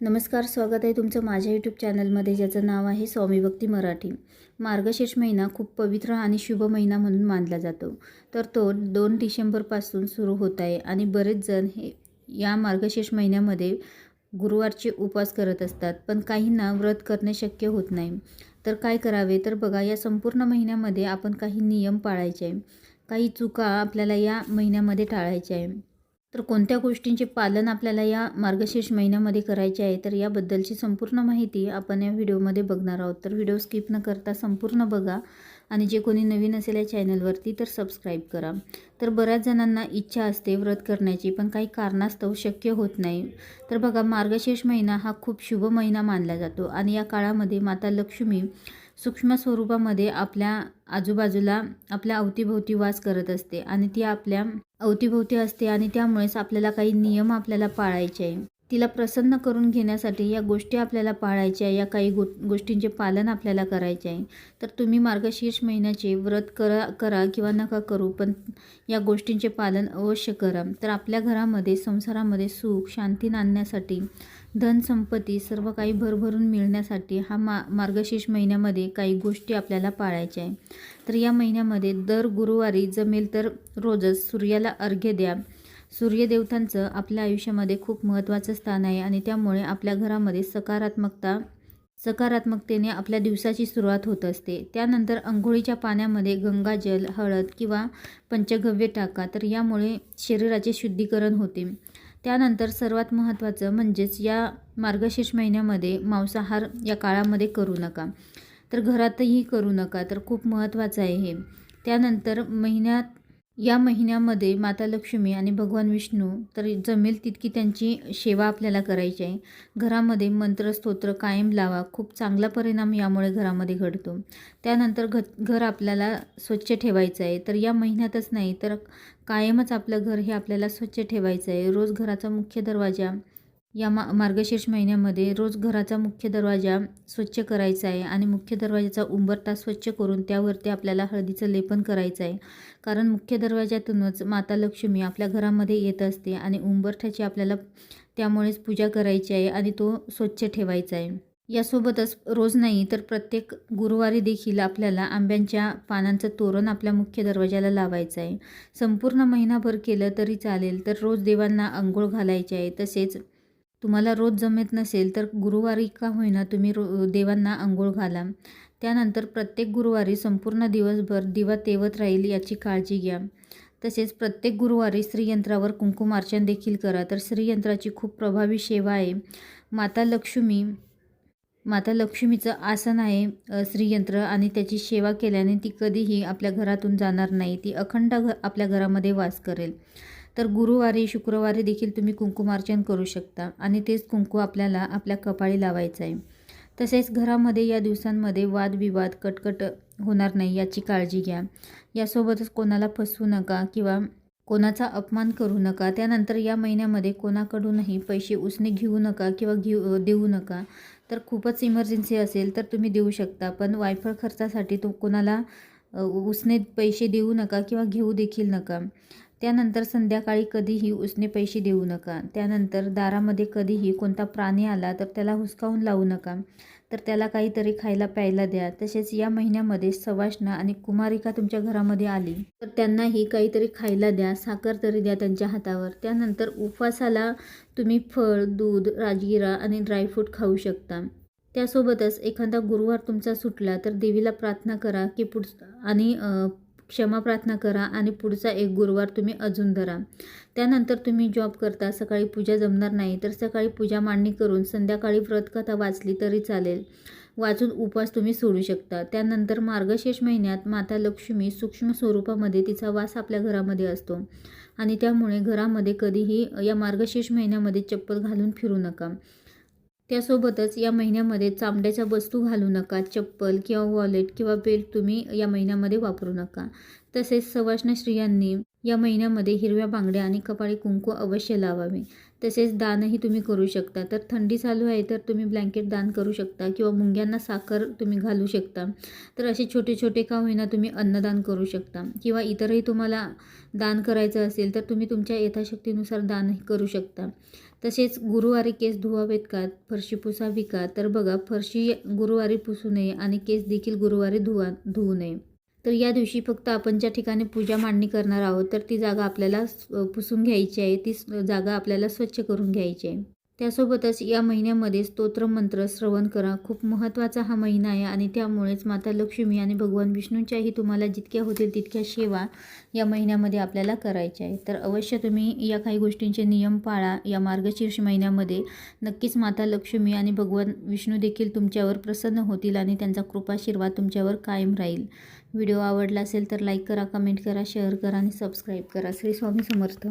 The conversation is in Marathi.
नमस्कार स्वागत आहे तुमचं माझ्या यूट्यूब चॅनलमध्ये ज्याचं नाव आहे स्वामी भक्ती मराठी. मार्गशीर्ष महिना खूप पवित्र आणि शुभ महिना म्हणून मानला जातो. तर तो दोन डिसेंबरपासून सुरू होत आहे आणि बरेच जण हे या मार्गशीर्ष महिन्यामध्ये गुरुवारचे उपवास करत असतात पण काहींना व्रत करणे शक्य होत नाही. तर काय करावे? तर बघा या संपूर्ण महिन्यामध्ये आपण काही नियम पाळायचे. आहे काही चुका आपल्याला या महिन्यामध्ये टाळायच्या आहे. तर कोणत्या गोष्टींचे पालन आपल्याला या मार्गशीर्ष महिन्यामध्ये करायचे आहे तर याबद्दलची संपूर्ण माहिती आपण या व्हिडिओमध्ये बघणार आहोत. तर व्हिडिओ स्किप न करता संपूर्ण बघा. आणि जे कोणी नवीन असेल या चॅनलवरती तर सबस्क्राईब करा. तर बऱ्याच जणांना इच्छा असते व्रत करण्याची पण काही कारणास्तव शक्य होत नाही. तर बघा मार्गशीर्ष महिना हा खूप शुभ महिना मानला जातो आणि या काळामध्ये माता लक्ष्मी सूक्ष्म स्वरूपामध्ये आपल्या आजूबाजूला आपल्या अवतीभोवती वास करत असते आणि ती आपल्या अवतीभोवती असते आणि त्यामुळेच आपल्याला काही नियम आपल्याला पाळायचे आहे. तिला प्रसन्न करून घेण्यासाठी या गोष्टी आपल्याला पाळायच्या या काही गो गोष्टींचे पालन आपल्याला करायचे आहे. तर तुम्ही मार्गशीर्ष महिन्याचे व्रत करा करा किंवा नका करू पण या गोष्टींचे पालन अवश्य करा. तर आपल्या घरामध्ये संसारामध्ये सुख शांती आणण्यासाठी धन संपत्ती सर्व काही भरभरून मिळण्यासाठी हा मा मार्गशीर्ष महिन्यामध्ये काही गोष्टी आपल्याला पाळायच्या आहे. तर या महिन्यामध्ये दर गुरुवारी जमेल तर रोजच सूर्याला अर्घ्य द्या. सूर्यदेवतांचं आपल्या आयुष्यामध्ये खूप महत्त्वाचं स्थान आहे आणि त्यामुळे आपल्या घरामध्ये सकारात्मकता सकारात्मकतेने आपल्या दिवसाची सुरुवात होत असते. त्यानंतर अंघोळीच्या पाण्यामध्ये गंगाजल हळद किंवा पंचगव्य टाका तर यामुळे शरीराचे शुद्धीकरण होते. त्यानंतर सर्वात महत्त्वाचं म्हणजेच या मार्गशीर्ष महिन्यामध्ये मांसाहार या काळामध्ये करू नका. तर घरातही करू नका तर खूप महत्त्वाचं आहे हे. त्यानंतर महिन्यात या महिन्यामध्ये माता लक्ष्मी आणि भगवान विष्णू तर जमेल तितकी त्यांची सेवा आपल्याला करायची आहे. घरामध्ये मंत्र स्तोत्र कायम लावा. खूप चांगला परिणाम यामुळे घरामध्ये घडतो. त्यानंतर घ घर आपल्याला स्वच्छ ठेवायचं आहे. तर या महिन्यातच नाही तर कायमच आपलं घर हे आपल्याला स्वच्छ ठेवायचं आहे. रोज घराचा मुख्य दरवाजा या मा मार्गशीर्ष महिन्यामध्ये रोज घराचा मुख्य दरवाजा स्वच्छ करायचा आहे आणि मुख्य दरवाजाचा उंबरटा स्वच्छ करून त्यावरती आपल्याला हळदीचं लेपन करायचं आहे. कारण मुख्य दरवाजातूनच माता लक्ष्मी आपल्या घरामध्ये येत असते आणि उंबरठ्याची आपल्याला त्यामुळेच पूजा करायची आहे आणि तो स्वच्छ ठेवायचा आहे. यासोबतच रोज नाही तर प्रत्येक गुरुवारी देखील आपल्याला आंब्यांच्या पानांचं तोरण आपल्या मुख्य दरवाजाला लावायचं आहे. संपूर्ण महिनाभर केलं तरी चालेल तर रोज देवांना अंघोळ घालायची आहे. तसेच तुम्हाला रोज जमेत नसेल तर गुरुवारी का होईना तुम्ही रो देवांना आंघोळ घाला. त्यानंतर प्रत्येक गुरुवारी संपूर्ण दिवसभर दिवा तेवत राहील याची काळजी घ्या. तसेच प्रत्येक गुरुवारी श्रीयंत्रावर कुंकुमार्चन देखील करा. तर श्रीयंत्राची खूप प्रभावी सेवा आहे. माता लक्ष्मी माता लक्ष्मीचं आसन आहे श्रीयंत्र आणि त्याची सेवा केल्याने ती कधीही आपल्या घरातून जाणार नाही. ती अखंड घ आपल्या घरामध्ये वास करेल. तर गुरुवारी शुक्रवारी देखील तुम्ही कुंकुमार्चन करू शकता आणि तेच कुंकू आपल्याला आपल्या कपाळी लावायचं आहे तसेच घरामध्ये या दिवसांमध्ये वादविवाद कटकट होणार नाही याची काळजी घ्या. यासोबतच कोणाला फसवू नका किंवा कोणाचा अपमान करू नका. त्यानंतर या महिन्यामध्ये कोणाकडूनही पैसे उसने घेऊ नका किंवा घेऊ देऊ नका. तर खूपच इमर्जन्सी असेल तर तुम्ही देऊ शकता पण वायफळ खर्चासाठी तो कोणाला उसने पैसे देऊ नका किंवा घेऊ देखील नका. त्यानंतर संध्याकाळी कधीही उसने पैसे देऊ नका. त्यानंतर दारामध्ये कधीही कोणता प्राणी आला तर त्याला हुसकावून लावू नका. तर त्याला काहीतरी खायला प्यायला द्या. तसेच या महिन्यामध्ये सवाष्ण आणि कुमारिका तुमच्या घरामध्ये आली तर त्यांनाही काहीतरी खायला द्या. साखर तरी द्या त्यांच्या हातावर. त्यानंतर उपवासाला तुम्ही फळ दूध राजगिरा आणि ड्रायफ्रूट खाऊ शकता. त्यासोबतच एखादा गुरुवार तुमचा सुटला तर देवीला प्रार्थना करा की पुढ आणि क्षमा प्रार्थना करा आणि पुढचा एक गुरुवार तुम्ही अजून धरा. त्यानंतर तुम्ही जॉब करता सकाळी पूजा जमणार नाही तर सकाळी पूजा मांडणी करून संध्याकाळी व्रतकथा वाचली तरी चालेल. वाचून उपवास तुम्ही सोडू शकता. त्यानंतर मार्गशीर्ष महिन्यात माता लक्ष्मी सूक्ष्म स्वरूपामध्ये तिचा वास आपल्या घरामध्ये असतो. आणि त्यामुळे घरामध्ये कधीही या मार्गशीर्ष महिन्यामध्ये चप्पल घालून फिरू नका. त्यासोबतच या महिन्यामध्ये चामड्याच्या वस्तू घालू नका चप्पल किंवा वॉलेट किंवा बेल्ट तुम्ही या महिन्यामध्ये वापरू नका. तसेच सवाष्ण स्त्रियांनी या महिन्यामध्ये हिरव्या बांगड्या आणि कपाळी कुंकू अवश्य लावावे. तसेच दानही तुम्ही करू शकता. तर थंडी चालू आहे तर तुम्ही ब्लँकेट दान करू शकता किंवा मुंग्यांना साखर तुम्ही घालू शकता. तर असे छोटे छोटे का होईना तुम्ही अन्नदान करू शकता. किंवा इतरही तुम्हाला दान करायचं असेल तर तुम्ही तुमच्या यथाशक्तीनुसार दानही करू शकता. तसेच गुरुवारी केस धुवावेत का फरशी पुसावी का तर बघा फरशी गुरुवारी पुसू नये आणि केस देखील गुरुवारी धुवा धुवू नये. तर या दिवशी फक्त आपण ज्या ठिकाणी पूजा मांडणी करणार आहोत तर ती जागा आपल्याला पुसून घ्यायची आहे. ती जागा आपल्याला स्वच्छ करून घ्यायची आहे. त्यासोबतच या महिन्यामध्ये स्तोत्र मंत्र श्रवण करा. खूप महत्त्वाचा हा महिना आहे आणि त्यामुळेच माता लक्ष्मी आणि भगवान विष्णूंच्याही तुम्हाला जितक्या होतील तितक्या सेवा या महिन्यामध्ये आपल्याला करायच्या आहे तर अवश्य तुम्ही या काही गोष्टींचे नियम पाळा. या मार्गशीर्ष महिन्यामध्ये नक्कीच माता लक्ष्मी आणि भगवान विष्णू देखील तुमच्यावर प्रसन्न होतील आणि त्यांचा कृपाशीर्वाद तुमच्यावर कायम राहील. व्हिडिओ आवडला असेल तर लाईक करा कमेंट करा शेअर करा आणि सबस्क्राईब करा. श्री स्वामी समर्थ.